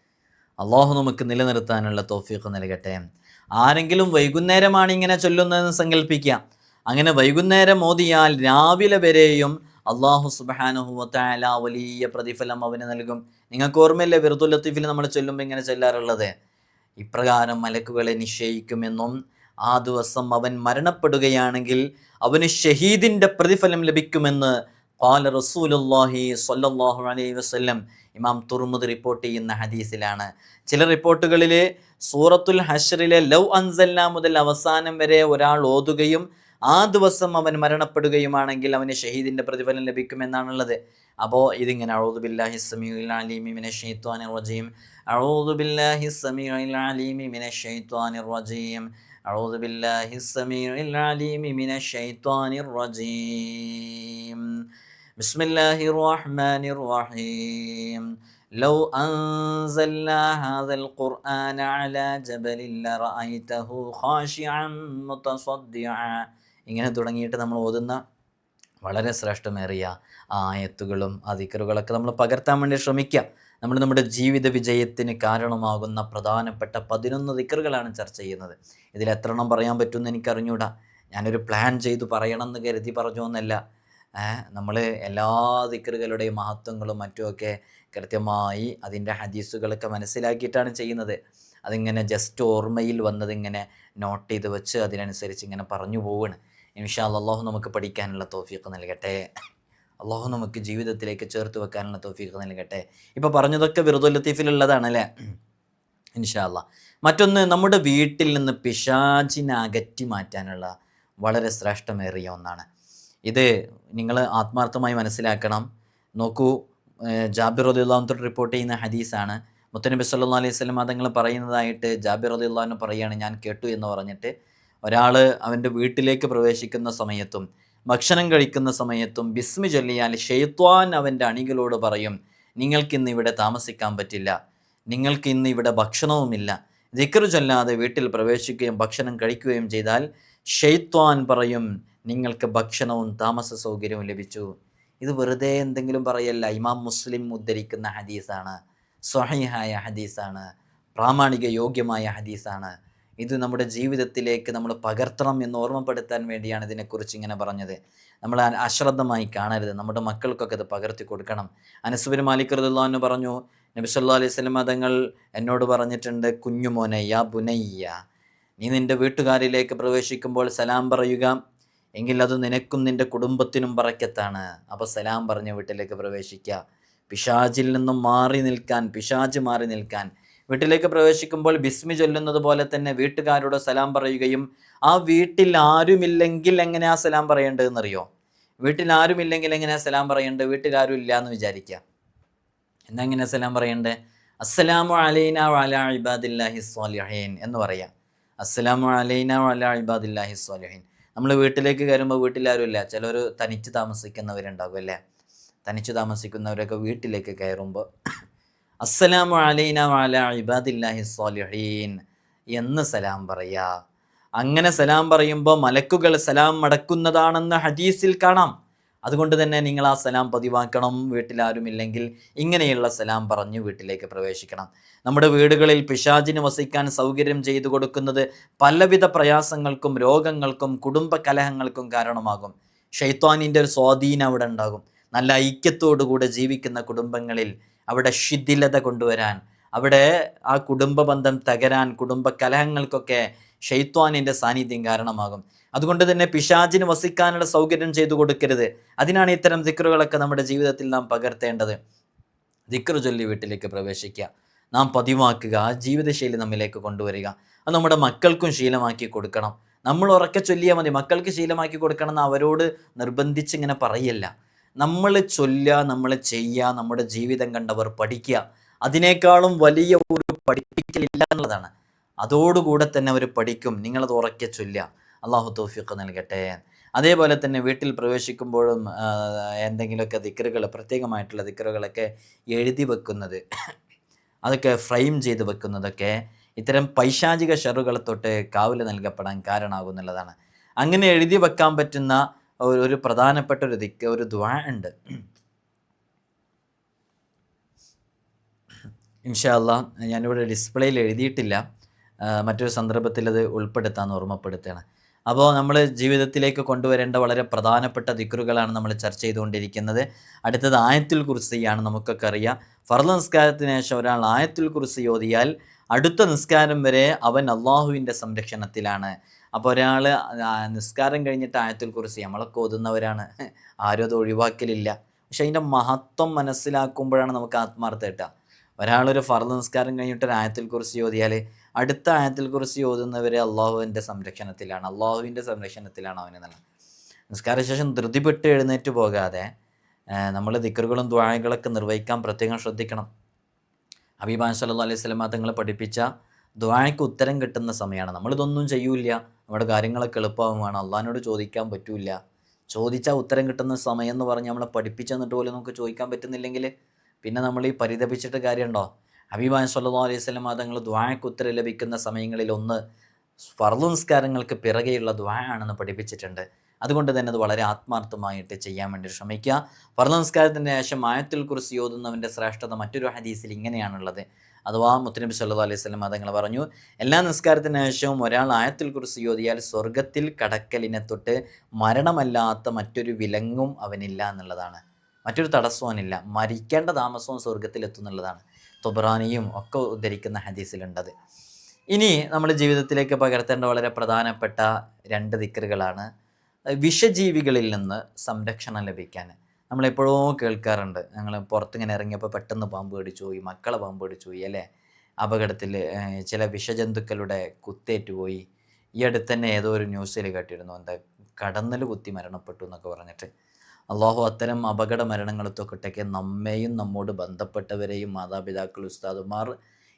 അള്ളാഹു നമുക്ക് നിലനിർത്താനുള്ള തോഫീഖ് നൽകട്ടെ. ആരെങ്കിലും വൈകുന്നേരമാണ് ഇങ്ങനെ ചൊല്ലുന്നതെന്ന് സങ്കല്പിക്കുക അങ്ങനെ വൈകുന്നേരം മോദിയാൽ രാവിലെ വരെയും അള്ളാഹു സുബാനുഹുവത്തായ വലിയ പ്രതിഫലം അവന് നൽകും. നിങ്ങൾക്ക് ഓർമ്മയില്ലേ വിറുദുൽ ലത്തീഫിൽ നമ്മൾ ചൊല്ലുമ്പോൾ ഇങ്ങനെ ചൊല്ലാറുള്ളത്? ഇപ്രകാരം മലക്കുകളെ നിശ്ചയിക്കുമെന്നും ആ ദിവസം അവൻ മരണപ്പെടുകയാണെങ്കിൽ അവന് ഷഹീദിന്റെ പ്രതിഫലം ലഭിക്കുമെന്ന് ഖാല റസൂലുല്ലാഹി സ്വല്ലല്ലാഹു അലൈഹി വസല്ലം ഇമാം തുർമുദ് റിപ്പോർട്ട് ചെയ്യുന്ന ഹദീസിലാണ്. ചില റിപ്പോർട്ടുകളിൽ സൂറത്തുൽ ഹഷറിലെ ലവ് അൻസല്ല മുതൽ അവസാനം വരെ ഒരാൾ ഓതുകയും ആ ദിവസം അവൻ മരണപ്പെടുകയുമാണെങ്കിൽ അവന് ഷഹീദിൻ്റെ പ്രതിഫലം ലഭിക്കുമെന്നാണുള്ളത് അപ്പോൾ ഇതിങ്ങനെ അഊദു ബില്ലാഹി സമീഉൽ അലീമി മിനശ് ശൈത്വാനിർ റജീം അഊദു ബില്ലാഹി സമീഉൽ അലീമി മിനശ് ശൈത്വാനിർ റജീം أعوذ بالله السميع العليم من الشيطان الرجيم بسم الله الرحمن الرحيم لو أنزلنا هذا القرآن على جبل لرأيته خاشعا متصدعا ഇങ്ങനെ തുടങ്ങിയിട്ട് നമ്മൾ ഓതുന്ന വളരെ ശ്രേഷ്ഠമേറിയ ആയത്തുകളും അതിക്കറുകളൊക്കെ നമ്മൾ പകർത്താൻ വേണ്ടി ശ്രമിക്കുക നമ്മൾ നമ്മുടെ ജീവിത വിജയത്തിന് കാരണമാകുന്ന പ്രധാനപ്പെട്ട പതിനൊന്ന് ദിക്കറുകളാണ് ചർച്ച ചെയ്യുന്നത്. ഇതിൽ എത്ര എണ്ണം പറയാൻ പറ്റുമെന്ന് എനിക്കറിഞ്ഞൂടാ. ഞാനൊരു പ്ലാൻ ചെയ്തു പറയണം എന്ന് കരുതി പറഞ്ഞു എന്നല്ല. നമ്മൾ എല്ലാ ദിക്കറുകളുടെയും മഹത്വങ്ങളും മറ്റുമൊക്കെ കൃത്യമായി അതിന്റെ ഹദീസുകളൊക്കെ മനസ്സിലാക്കിയിട്ടാണ് ചെയ്യുന്നത്. അതിങ്ങനെ ജസ്റ്റ് ഓർമ്മയിൽ വന്നതിങ്ങനെ നോട്ട് ചെയ്ത് വെച്ച് അതിനനുസരിച്ച് ഇങ്ങനെ പറഞ്ഞു പോവുകയാണ് ഇൻഷാ അള്ളാഹു നമുക്ക് പഠിക്കാനുള്ള തോഫീക്ക് നൽകട്ടെ. അള്ളാഹു നമുക്ക് ജീവിതത്തിലേക്ക് ചേർത്ത് വെക്കാനുള്ള തോഫീക്ക് നൽകട്ടെ. ഇപ്പോൾ പറഞ്ഞതൊക്കെ വിറുദുൽ ലത്തീഫിലുള്ളതാണ് അല്ലേ? ഇൻഷാ അള്ളാഹ് മറ്റൊന്ന് നമ്മുടെ വീട്ടിൽ നിന്ന് പിശാചിനെ അകറ്റി മാറ്റാനുള്ള വളരെ ശ്രേഷ്ഠമേറിയ ഒന്നാണ്. ഇത് നിങ്ങൾ ആത്മാർത്ഥമായി മനസ്സിലാക്കണം. നോക്കൂ ജാബിർ റദിയുള്ളാഹു റിപ്പോർട്ട് ചെയ്യുന്ന ഹദീസാണ്. മുത്തനബി സല്ലാ അലൈഹി സ്വലം അതങ്ങൾ പറയുന്നതായിട്ട് ജാബിർ റദിയുള്ളാഹു പറയുകയാണ് ഞാൻ കേട്ടു എന്ന് പറഞ്ഞിട്ട് ഒരാൾ അവന്റെ വീട്ടിലേക്ക് പ്രവേശിക്കുന്ന സമയത്തും ഭക്ഷണം കഴിക്കുന്ന സമയത്തും ബിസ്മി ചൊല്ലിയാൽ ഷെയ്ത്വാൻ അവന്റെ അണികളോട് പറയും നിങ്ങൾക്കിന്ന് ഇവിടെ താമസിക്കാൻ പറ്റില്ല. നിങ്ങൾക്ക് ഇന്ന് ഇവിടെ ഭക്ഷണവുമില്ല. ദിക്കറു ചൊല്ലാതെ വീട്ടിൽ പ്രവേശിക്കുകയും ഭക്ഷണം കഴിക്കുകയും ചെയ്താൽ ഷെയ്ത്വാൻ പറയും നിങ്ങൾക്ക് ഭക്ഷണവും താമസ സൗകര്യവും ലഭിച്ചു. ഇത് വെറുതെ എന്തെങ്കിലും പറയല്ല. ഇമാം മുസ്ലിം ഉദ്ധരിക്കുന്ന ഹദീസാണ്. സ്വഹീഹായ ഹദീസാണ്. പ്രാമാണിക യോഗ്യമായ ഹദീസാണ്. ഇത് നമ്മുടെ ജീവിതത്തിലേക്ക് നമ്മൾ പകർത്തണം എന്ന് ഓർമ്മപ്പെടുത്താൻ വേണ്ടിയാണ് ഇതിനെക്കുറിച്ച് ഇങ്ങനെ പറഞ്ഞത്. നമ്മൾ അശ്രദ്ധമായി കാണരുത്. നമ്മുടെ മക്കൾക്കൊക്കെ അത് പകർത്തി കൊടുക്കണം. അനസുബിൻ മാലിക് റദുല്ലാന്ന് പറഞ്ഞു നബി സല്ലാ അലൈഹി സ്വലം തങ്ങൾ എന്നോട് പറഞ്ഞിട്ടുണ്ട് കുഞ്ഞുമോനെ യാ ബുനയ്യ നീ നിന്റെ വീട്ടുകാരിലേക്ക് പ്രവേശിക്കുമ്പോൾ സലാം പറയുക. എങ്കിൽ അത് നിനക്കും നിന്റെ കുടുംബത്തിനും പറക്കത്താണ് അപ്പോൾ സലാം പറഞ്ഞ വീട്ടിലേക്ക് പ്രവേശിക്കുക. പിശാജിൽ നിന്നും മാറി നിൽക്കാൻ പിശാജ് മാറി നിൽക്കാൻ വീട്ടിലേക്ക് പ്രവേശിക്കുമ്പോൾ ബിസ്മി ചൊല്ലുന്നത് പോലെ തന്നെ വീട്ടുകാരോട് സലാം പറയുകയും ആ വീട്ടിൽ ആരുമില്ലെങ്കിൽ എങ്ങനെയാ സലാം പറയേണ്ടതെന്നറിയോ? വീട്ടിൽ ആരുമില്ലെങ്കിൽ എങ്ങനെയാ സലാം പറയേണ്ടത്? വീട്ടിൽ ആരും ഇല്ല എന്ന് വിചാരിക്കുക എന്നാ എങ്ങനെയാ സലാം പറയേണ്ടത് അസ്സലാമു അലൈന വഅലാ ഇബാദില്ലാഹി സ്വാലിഹീൻ എന്ന് പറയാം. അസ്സലാമു അലൈന വഅലാ ഇബാദില്ലാഹി സ്വാലിഹീൻ നമ്മൾ വീട്ടിലേക്ക് കയറുമ്പോൾ വീട്ടിലാരും ഇല്ല. ചിലർ തനിച്ച് താമസിക്കുന്നവരുണ്ടാകും അല്ലേ? തനിച്ച് താമസിക്കുന്നവരൊക്കെ വീട്ടിലേക്ക് കയറുമ്പോൾ അസ്സലാമു അലൈന വാല ഇബാദില്ലാഹി സ്വാലിഹീൻ എന്ന് സലാം പറയാ. അങ്ങനെ സലാം പറയുമ്പോൾ മലക്കുകൾ സലാം മടക്കുന്നതാണെന്ന് ഹദീസിൽ കാണാം. അതുകൊണ്ട് തന്നെ നിങ്ങൾ ആ സലാം പതിവാക്കണം വീട്ടിലാരുമില്ലെങ്കിൽ ഇങ്ങനെയുള്ള സലാം പറഞ്ഞ് വീട്ടിലേക്ക് പ്രവേശിക്കണം. നമ്മുടെ വീടുകളിൽ പിശാചിന് വസിക്കാൻ സൗകര്യം ചെയ്തു കൊടുക്കുന്നത് പലവിധ പ്രയാസങ്ങൾക്കും രോഗങ്ങൾക്കും കുടുംബ കലഹങ്ങൾക്കും കാരണമാകും. ഷെയ്ത്താനിന്റെ ഒരു സ്വാധീനം അവിടെ ഉണ്ടാകും. നല്ല ഐക്യത്തോടുകൂടെ ജീവിക്കുന്ന കുടുംബങ്ങളിൽ അവിടെ ശിഥിലത കൊണ്ടുവരാൻ അവിടെ ആ കുടുംബ ബന്ധം തകരാൻ കുടുംബ കലഹങ്ങൾക്കൊക്കെ ഷെയ്ത്വാനിന്റെ സാന്നിധ്യം കാരണമാകും. അതുകൊണ്ട് തന്നെ പിശാചിന് വസിക്കാനുള്ള സൗകര്യം ചെയ്തു കൊടുക്കരുത്. അതിനാണ് ഇത്തരം ദിക്റുകളൊക്കെ നമ്മുടെ ജീവിതത്തിൽ നാം പകർത്തേണ്ടത്. ദിക്റ് ചൊല്ലി വീട്ടിലേക്ക് പ്രവേശിക്കുക. നാം പതിവാക്കുക. ആ ജീവിതശൈലി നമ്മിലേക്ക് കൊണ്ടുവരിക. അത് നമ്മുടെ മക്കൾക്കും ശീലമാക്കി കൊടുക്കണം. നമ്മൾ ഉറക്കെ ചൊല്ലിയാൽ മതി. മക്കൾക്ക് ശീലമാക്കി കൊടുക്കണം എന്ന് അവരോട് നിർബന്ധിച്ച് ഇങ്ങനെ പറയല്ല. നമ്മൾ ചൊല്ലുക നമ്മൾ ചെയ്യുക നമ്മുടെ ജീവിതം കണ്ടവർ പഠിക്കുക അതിനേക്കാളും വലിയ ഒരു പഠിപ്പിക്കലില്ല എന്നുള്ളതാണ്. അതോടുകൂടെ തന്നെ അവർ പഠിക്കും. നിങ്ങളത് ഉറക്കെ ചൊല്ലുക. അള്ളാഹു തൗഫീഖ് നൽകട്ടെ. അതേപോലെ തന്നെ വീട്ടിൽ പ്രവേശിക്കുമ്പോഴും എന്തെങ്കിലുമൊക്കെ ദിക്കറുകൾ പ്രത്യേകമായിട്ടുള്ള ദിക്കറുകളൊക്കെ എഴുതി വെക്കുന്നത് അതൊക്കെ ഫ്രെയിം ചെയ്ത് വെക്കുന്നതൊക്കെ ഇത്തരം പൈശാചിക ഷെറുകളെ തൊട്ട് കാവൽ നൽകപ്പെടാൻ കാരണമാകുന്നുള്ളതാണ് അങ്ങനെ എഴുതി വെക്കാൻ പറ്റുന്ന ഒരു പ്രധാനപ്പെട്ട ഒരു ദിക്ക് ഒരു ദ്വാ ഉണ്ട്. ഇൻഷാല്ല ഞാനിവിടെ ഡിസ്പ്ലേയിൽ എഴുതിയിട്ടില്ല. മറ്റൊരു സന്ദർഭത്തിൽ അത് ഉൾപ്പെടുത്താൻ ഓർമ്മപ്പെടുത്തുകയാണ്. അപ്പോൾ നമ്മൾ ജീവിതത്തിലേക്ക് കൊണ്ടുവരേണ്ട വളരെ പ്രധാനപ്പെട്ട ദിക്റുകളാണ് നമ്മൾ ചർച്ച ചെയ്തുകൊണ്ടിരിക്കുന്നത്. അടുത്തത് ആയത്തുൽ കുർസിയാണ് നമുക്കൊക്കെ അറിയാം. ഫർദ് നിസ്കാരത്തിന് ശേഷം ഒരാൾ ആയത്തുൽ കുർസി ഓതിയാൽ അടുത്ത നിസ്കാരം വരെ അവൻ അള്ളാഹുവിന്റെ സംരക്ഷണത്തിലാണ്. അപ്പോൾ ഒരാൾ നിസ്കാരം കഴിഞ്ഞിട്ട് ആയത്തിൽ കുറിച്ച് നമ്മളൊക്കെ ഓതുന്നവരാണ് ആരും അത് ഒഴിവാക്കലില്ല. പക്ഷെ അതിന്റെ മഹത്വം മനസ്സിലാക്കുമ്പോഴാണ് നമുക്ക് ആത്മാർത്ഥ കിട്ടുക. ഒരാളൊരു ഫർദ് നിസ്കാരം കഴിഞ്ഞിട്ട് ഒരു ആയത്തിൽ കുറിച്ച് ഓതിയാൽ അടുത്ത ആയത്തിൽ കുറിച്ച് ഓതുന്നവരെ അള്ളാഹുവിന്റെ സംരക്ഷണത്തിലാണ്. അള്ളാഹുവിന്റെ സംരക്ഷണത്തിലാണ് അവന് എന്നുള്ളത് നിസ്കാരശേഷം ധൃതിപ്പെട്ട് എഴുന്നേറ്റ് പോകാതെ നമ്മൾ ദിക്കറുകളും ദ്വാഴകളൊക്കെ നിർവഹിക്കാൻ പ്രത്യേകം ശ്രദ്ധിക്കണം. ഹബീബാൻ സല്ലു അലൈഹി സ്വലമ തങ്ങളെ പഠിപ്പിച്ച ദ്വാഴയ്ക്ക് ഉത്തരം കിട്ടുന്ന സമയമാണ്. നമ്മളിതൊന്നും ചെയ്യൂല നമ്മുടെ കാര്യങ്ങളൊക്കെ എളുപ്പമാണ് അള്ളഹാനോട് ചോദിക്കാൻ പറ്റൂല ചോദിച്ചാൽ ഉത്തരം കിട്ടുന്ന സമയം എന്ന് പറഞ്ഞ് നമ്മളെ പഠിപ്പിച്ചെന്നിട്ട് പോലും നമുക്ക് ചോദിക്കാൻ പറ്റുന്നില്ലെങ്കിൽ പിന്നെ നമ്മൾ ഈ പരിതപിച്ചിട്ട് കാര്യമുണ്ടോ? അഭിമാൻ സല്ലാ അലൈഹി സ്വലം തങ്ങൾ ദ്വായക്ക് ഉത്തരം ലഭിക്കുന്ന സമയങ്ങളിൽ ഒന്ന് ഫർദ് നിസ്കാരങ്ങൾക്ക് പിറകെയുള്ള ദ്വാ ആണെന്ന് പഠിപ്പിച്ചിട്ടുണ്ട്. അതുകൊണ്ട് തന്നെ അത് വളരെ ആത്മാർത്ഥമായിട്ട് ചെയ്യാൻ വേണ്ടി ശ്രമിക്കുക. ഫർദ് നിസ്കാരത്തിന്റെ ശേഷം ആയത്തുൽ കുറിച്ച് ഓതുന്നവന്റെ ശ്രേഷ്ഠത മറ്റൊരു ഹദീസിൽ ഇങ്ങനെയാണുള്ളത്. അഥവാ മുത്തനബി സല്ലു അലൈഹി സ്വലം അതങ്ങൾ പറഞ്ഞു എല്ലാ നിസ്കാരത്തിന് ശേഷവും ഒരാൾ ആയത്തിൽ കുറിച്ച് ഓതിയാൽ സ്വർഗത്തിൽ കടക്കലിനെ തൊട്ട് മരണമല്ലാത്ത മറ്റൊരു വിലങ്ങും അവനില്ല എന്നുള്ളതാണ്. മറ്റൊരു തടസ്സവും അവനില്ല. മരിക്കേണ്ട താമസവും സ്വർഗത്തിലെത്തും എന്നുള്ളതാണ്. തുബ്രാനിയും ഒക്കെ ഉദ്ധരിക്കുന്ന ഹദീസിലുണ്ടത്. ഇനി നമ്മുടെ ജീവിതത്തിലേക്ക് പകർത്തേണ്ട വളരെ പ്രധാനപ്പെട്ട രണ്ട് ദിക്കറുകളാണ് വിഷജീവികളിൽ നിന്ന് സംരക്ഷണം ലഭിക്കാൻ. നമ്മളെപ്പോഴോ കേൾക്കാറുണ്ട്. ഞങ്ങൾ പുറത്തിങ്ങനെ ഇറങ്ങിയപ്പോൾ പെട്ടെന്ന് പാമ്പ് കടിച്ചു പോയി മക്കളെ പാമ്പ് കടിച്ചു പോയി അല്ലേ? അപകടത്തിൽ ചില വിഷജന്തുക്കളുടെ കുത്തേറ്റ് പോയി. ഈ അടുത്ത് തന്നെ ഏതോ ഒരു ന്യൂസിൽ കേട്ടിരുന്നു എന്താ കടന്നൽ കുത്തി മരണപ്പെട്ടു എന്നൊക്കെ പറഞ്ഞിട്ട്. അള്ളാഹു അത്തരം അപകട മരണങ്ങൾ തൊക്കട്ടൊക്കെ നമ്മെയും നമ്മോട് ബന്ധപ്പെട്ടവരെയും മാതാപിതാക്കൾ ഉസ്താദുമാർ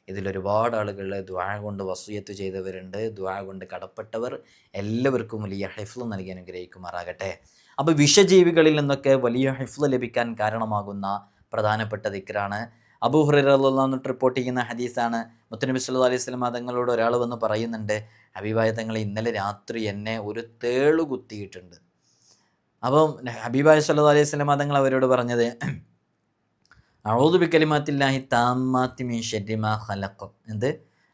ഇതിലൊരുപാട് ആളുകൾ ദ്വാ കൊണ്ട് വസൂയത്ത് ചെയ്തവരുണ്ട്. ദ്വാ കൊണ്ട് കടപ്പെട്ടവർ എല്ലാവർക്കും വലിയ ഹെഫ്ല് നൽകി അനുഗ്രഹിക്കുമാറാകട്ടെ. അപ്പോൾ വിഷജീവികളിൽ നിന്നൊക്കെ വലിയ ഹിഫ്ല ലഭിക്കാൻ കാരണമാകുന്ന പ്രധാനപ്പെട്ട ദിക്കറാണ് അബൂ ഹുറന്ന് റിപ്പോർട്ട് ചെയ്യുന്ന ഹദീസാണ്. മുത്തനബി സല്ലു അലൈഹി സ്വലം തങ്ങളോട് ഒരാൾ വന്ന് പറയുന്നുണ്ട് ഹബീബായ തങ്ങൾ ഇന്നലെ രാത്രി എന്നെ ഒരു തേളു കുത്തിയിട്ടുണ്ട്. അപ്പം ഹബീബായ സല്ലു അലൈഹി സ്വലം തങ്ങൾ അവരോട് പറഞ്ഞത് അഴുതു ബി കലിമാത്തില്ലാഹി താമാത്തിമി ഷെരിമാ ഖലഖ്. എന്ത്?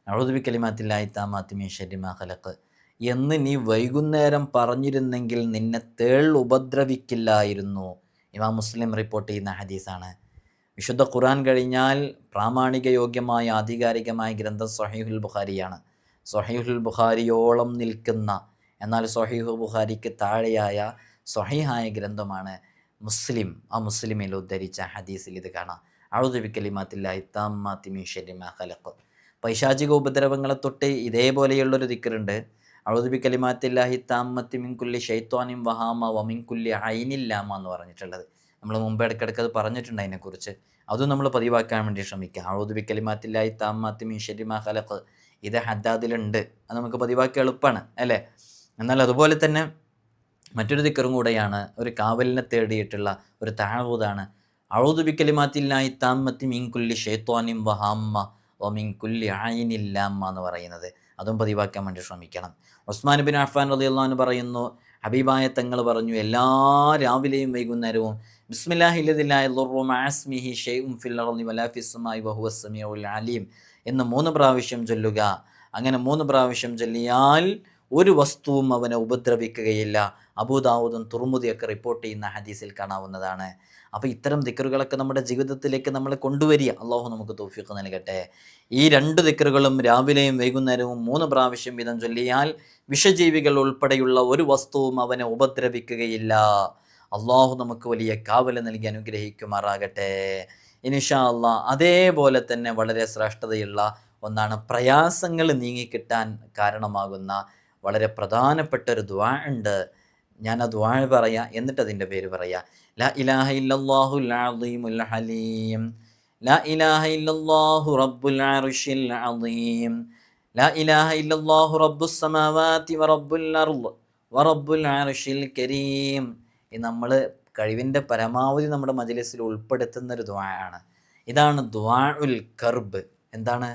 അഴുതു ബി കലിമാത്തില്ലാഹി താമാത്തി മീ ഷെരിമാ ഖലഖ്. എന്ന് നീ വൈകുന്നേരം പറഞ്ഞിരുന്നെങ്കിൽ നിന്നെ തേൾ ഉപദ്രവിക്കില്ലായിരുന്നു. ഇമാം മുസ്ലിം റിപ്പോർട്ട് ചെയ്യുന്ന ഹദീസാണ്. വിശുദ്ധ ഖുറാൻ കഴിഞ്ഞാൽ പ്രാമാണിക യോഗ്യമായ ആധികാരികമായ ഗ്രന്ഥം സൊഹീഹുൽ ബുഖാരിയാണ്. സൊഹീഹുൽ ബുഖാരിയോളം നിൽക്കുന്ന എന്നാൽ സൊഹീഹു ബുഖാരിക്ക് താഴെയായ സൊഹീഹായ ഗ്രന്ഥമാണ് മുസ്ലിം. ആ മുസ്ലിമിൽ ഉദ്ധരിച്ച ഹദീസിൽ ഇത് കാണാം. അഴുതുബി കലിമാത്തില്ലായി താമാത്തിമി ഷെരിമ ഖലഖ്. പൈശാചിക ഉപദ്രവങ്ങളെ തൊട്ട് ഇതേപോലെയുള്ളൊരു ദിക്കറുണ്ട് അഴുതുബി കലിമാത്തില്ലാഹി താമത്തി മിൻകുല്ലി ഷെയ്ത്വാനിം വഹാമ വമിൻകുല്ലി ഐനില്ലാമ എന്ന് പറഞ്ഞിട്ടുള്ളത്. നമ്മൾ മുമ്പ് ഇടയ്ക്കിടയ്ക്ക് അത് പറഞ്ഞിട്ടുണ്ട് അതിനെക്കുറിച്ച്. അതും നമ്മൾ പതിവാക്കാൻ വേണ്ടി ശ്രമിക്കുക അഴുതുബി കലിമാത്തില്ലാഹി താമത്തി മിൻ ഷെരിമ ഖലഖ്. ഇത് ഹദ്ദാദിലുണ്ട് അത് നമുക്ക് പതിവാക്കി എളുപ്പമാണ് അല്ലേ? എന്നാൽ അതുപോലെ തന്നെ മറ്റൊരു ദിക്കറും കൂടെയാണ് ഒരു കാവലിനെ തേടിയിട്ടുള്ള ഒരു താഴൂതാണ് അഴുതുബി കലിമാത്തില്ലാഹി താമത്തി മിൻകുല്ലി ഷെയ്ത്വാനിം വഹാമ ഓ മീൻകുല്ലി ആയിനില്ലാമ എന്ന് പറയുന്നത്. അതും പതിവാക്കാൻ വേണ്ടി ശ്രമിക്കണം. ഉസ്മാൻ ബിൻ അഫ്ഫാൻ റളിയല്ലാഹു പറയുന്നു ഹബീബായ തങ്ങൾ പറഞ്ഞു എല്ലാ രാവിലെയും വൈകുന്നേരവും അലീം എന്ന് മൂന്ന് പ്രാവശ്യം ചൊല്ലുക. അങ്ങനെ മൂന്ന് പ്രാവശ്യം ചൊല്ലിയാൽ ഒരു വസ്തുവും അവനെ ഉപദ്രവിക്കുകയില്ല. അബൂദാവൂദും തുറമുദിയൊക്കെ റിപ്പോർട്ട് ചെയ്യുന്ന ഹദീസിൽ കാണാവുന്നതാണ്. അപ്പോൾ ഇത്തരം ദിക്കറുകളൊക്കെ നമ്മുടെ ജീവിതത്തിലേക്ക് നമ്മൾ കൊണ്ടുവരിക. അള്ളാഹു നമുക്ക് തോഫിക്ക് നൽകട്ടെ. ഈ രണ്ട് ദിക്കറുകളും രാവിലെയും വൈകുന്നേരവും മൂന്ന് പ്രാവശ്യം വീതം ചൊല്ലിയാൽ വിഷജീവികൾ ഉൾപ്പെടെയുള്ള ഒരു വസ്തുവും അവനെ ഉപദ്രവിക്കുകയില്ല. അള്ളാഹു നമുക്ക് വലിയ കാവൽ നൽകി അനുഗ്രഹിക്കുമാറാകട്ടെ. ഇനിഷാ അള്ളാ അതേപോലെ തന്നെ വളരെ ശ്രേഷ്ഠതയുള്ള ഒന്നാണ് പ്രയാസങ്ങൾ നീങ്ങിക്കിട്ടാൻ കാരണമാകുന്ന വളരെ പ്രധാനപ്പെട്ട ഒരു ദ്വാ ഉണ്ട്. ഞാൻ ആ ദ്വാ പറയാ എന്നിട്ട് അതിന്റെ പേര് പറയാ. ലാ ഇലാഹ ഇല്ലല്ലാഹുൽ അളീമുൽ ഹലീം ലാ ഇലാഹ ഇല്ലാഹു റബ്ബുൽ അർശിൽ ല ലാ ഇലാഹ ഇല്ലാഹു റബ്ബുസ് സമാവാതി വറബ്ബുൽ അർൾ വറബ്ബുൽ അർശിൽ കരീം. ഈ നമ്മൾ കഴിവിന്റെ പരമാവധി നമ്മുടെ മജലിസിൽ ഉൾപ്പെടുത്തുന്ന ഒരു ദ്വായാണ് ഇതാണ് ദ്വാ ഉൽ കർബ്. എന്താണ്?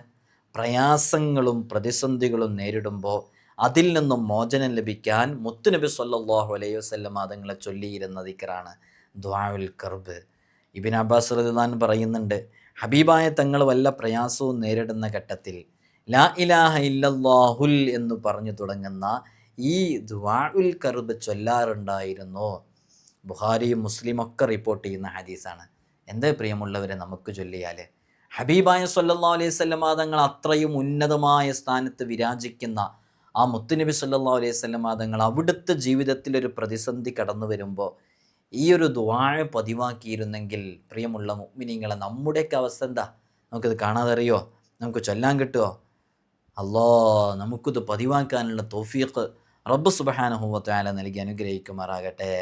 പ്രയാസങ്ങളും പ്രതിസന്ധികളും നേരിടുമ്പോൾ അതിൽ നിന്നും മോചനം ലഭിക്കാൻ മുത്തുനബി സല്ലാഹു അലൈഹി വസ്ലം തങ്ങളെ ചൊല്ലിയിരുന്ന ദിക്കറാണ് ദ്വാവുൽ കർബ് ഇബിൻ അബ്ബാസ് അൻഹു പറയുന്നുണ്ട് ഹബീബായ തങ്ങൾ വല്ല പ്രയാസവും നേരിടുന്ന ഘട്ടത്തിൽ ലാ ഇലാഹ ഇല്ലല്ലാഹുൽ എന്ന് പറഞ്ഞു തുടങ്ങുന്ന ഈ ദ്വാവുൽ കർബ് ചൊല്ലാറുണ്ടായിരുന്നു? ബുഖാരിയും മുസ്ലിം ഒക്കെ റിപ്പോർട്ട് ചെയ്യുന്ന ഹദീസാണ്. എന്താ പ്രിയമുള്ളവരെ നമുക്ക് ചൊല്ലിയാൽ ഹബീബായ സല്ലാ അലൈഹി വസല്ലമ തങ്ങൾ അത്രയും ഉന്നതമായ സ്ഥാനത്ത് വിരാജിക്കുന്ന ആ മുത്തുനബി സല്ലാ അലൈഹി വസല്ലമ തങ്ങൾ അവിടുത്തെ ജീവിതത്തിലൊരു പ്രതിസന്ധി കടന്നു വരുമ്പോൾ ഈ ഒരു ദ്വാഴ പതിവാക്കിയിരുന്നെങ്കിൽ പ്രിയമുള്ള മുഗ്മിനിങ്ങളെ നമ്മുടെയൊക്കെ അവസ്ഥ എന്താ? നമുക്കിത് കാണാതറിയോ? നമുക്ക് ചൊല്ലാൻ കിട്ടുമോ അല്ലോ നമുക്കിത് പതിവാക്കാനുള്ള തോഫീഖ് റബ്ബ് സുബഹാനഹുവത്താല നൽകി അനുഗ്രഹിക്കുമാറാകട്ടെ.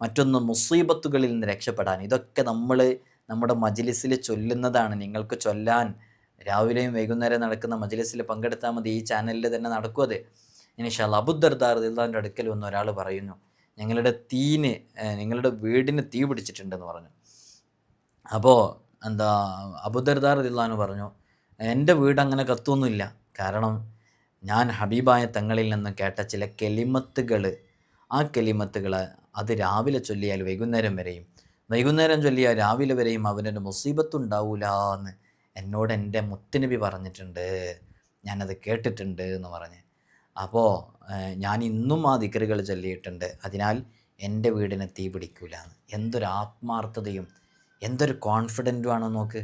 മറ്റൊന്ന് മുസീബത്തുകളിൽ നിന്ന് രക്ഷപ്പെടാൻ. ഇതൊക്കെ നമ്മൾ നമ്മുടെ മജിലിസിൽ ചൊല്ലുന്നതാണ്. നിങ്ങൾക്ക് ചൊല്ലാൻ രാവിലെയും വൈകുന്നേരം നടക്കുന്ന മജ്ലിസിൽ പങ്കെടുത്താൽ മതി. ഈ ചാനലിൽ തന്നെ നടക്കും അത്. ഇനിഷാല്ല അബുദർദാർ ദില്ലാന്റെ അടുക്കൽ വന്ന് ഒരാൾ പറയുന്നു ഞങ്ങളുടെ തീന് നിങ്ങളുടെ വീടിന് തീ പിടിച്ചിട്ടുണ്ടെന്ന് പറഞ്ഞു. അപ്പോൾ എന്താ അബുദർദാർ ദില്ലാന്ന് പറഞ്ഞു എന്റെ വീട് അങ്ങനെ കത്തൊന്നുമില്ല കാരണം ഞാൻ ഹബീബായ തങ്ങളിൽ നിന്ന് കേട്ട ചില കെലിമത്തുകൾ. ആ കെലിമത്തുകൾ അത് രാവിലെ ചൊല്ലിയാൽ വൈകുന്നേരം വരെയും വൈകുന്നേരം ചൊല്ലിയാൽ രാവിലെ വരെയും അവനൊരു മുസീബത്തുണ്ടാവൂല എന്ന് എന്നോട് എന്റെ മുത്തുനബി പറഞ്ഞിട്ടുണ്ട് ഞാനത് കേട്ടിട്ടുണ്ട് എന്ന് പറഞ്ഞ്. അപ്പോൾ ഞാൻ ഇന്നും ആ ദിക്കറുകൾ ചൊല്ലിയിട്ടുണ്ട്. അതിനാൽ എന്റെ വീടിനെ തീ പിടിക്കൂല എന്തൊരു ആത്മാർത്ഥതയും എന്തൊരു കോൺഫിഡന്റുമാണ് നോക്ക്.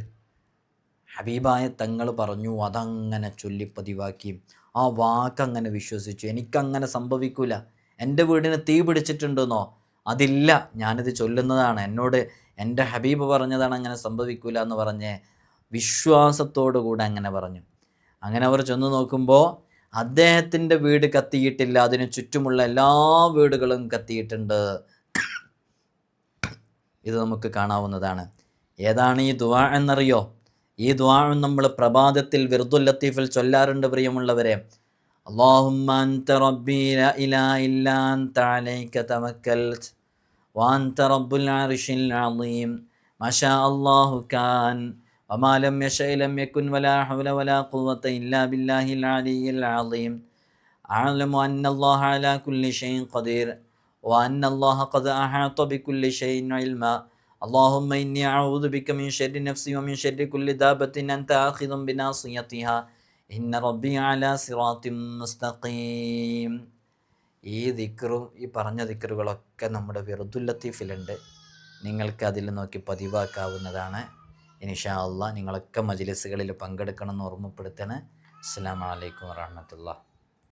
ഹബീബായ തങ്ങൾ പറഞ്ഞു അതങ്ങനെ ചൊല്ലി പതിവാക്കി ആ വാക്കങ്ങനെ വിശ്വസിച്ചു. എനിക്കങ്ങനെ സംഭവിക്കൂല. എന്റെ വീടിന് തീ പിടിച്ചിട്ടുണ്ടെന്നോ? അതില്ല. ഞാനിത് ചൊല്ലുന്നതാണ്. എന്നോട് എന്റെ ഹബീബ് പറഞ്ഞതാണ് അങ്ങനെ സംഭവിക്കൂല എന്ന് പറഞ്ഞ് വിശ്വാസത്തോടു കൂടെ അങ്ങനെ പറഞ്ഞു അങ്ങനെ അവർ ചെന്ന് നോക്കുമ്പോൾ അദ്ദേഹത്തിൻ്റെ വീട് കത്തിയിട്ടില്ല അതിന് ചുറ്റുമുള്ള എല്ലാ വീടുകളും കത്തിയിട്ടുണ്ട് ഇത് നമുക്ക് കാണാവുന്നതാണ് ഏതാണ് ഈ ദുആ എന്നറിയോ ഈ ദുആ നമ്മൾ പ്രഭാതത്തിൽ വിർദുൽ ലത്തീഫിൽ ചൊല്ലാറുണ്ട് പ്രിയമുള്ളവരെ اللهم أنت ربي لا إله إلا أنت عليك توكلت وأنت رب العرش العظيم ما شاء الله كان وما لم يشأ لم يكن ولا حول ولا قوة إلا بالله العلي العظيم أعلم أن الله على كل شيء قدير وأن الله قد أحاط بكل شيء علما اللهم إني أعوذ بك من شر نفسي ومن شر كل دابة أنت آخذ بناصيتها إن ربي على صراط مستقيم ഈ ദിക്കറും ഈ പറഞ്ഞ ദിക്കറുകളൊക്കെ നമ്മുടെ വിറുദുൽ ലത്തീഫിലുണ്ട് നിങ്ങൾക്ക് അതിൽ നോക്കി പതിവാക്കാവുന്നതാണ് ഇൻഷാ അള്ളാഹ് നിങ്ങളൊക്കെ മജ്ലിസുകളിൽ പങ്കെടുക്കണം എന്ന് ഓർമ്മപ്പെടുത്തണേ. അസ്സാം വലൈക്കും വാഹമത്തുള്ള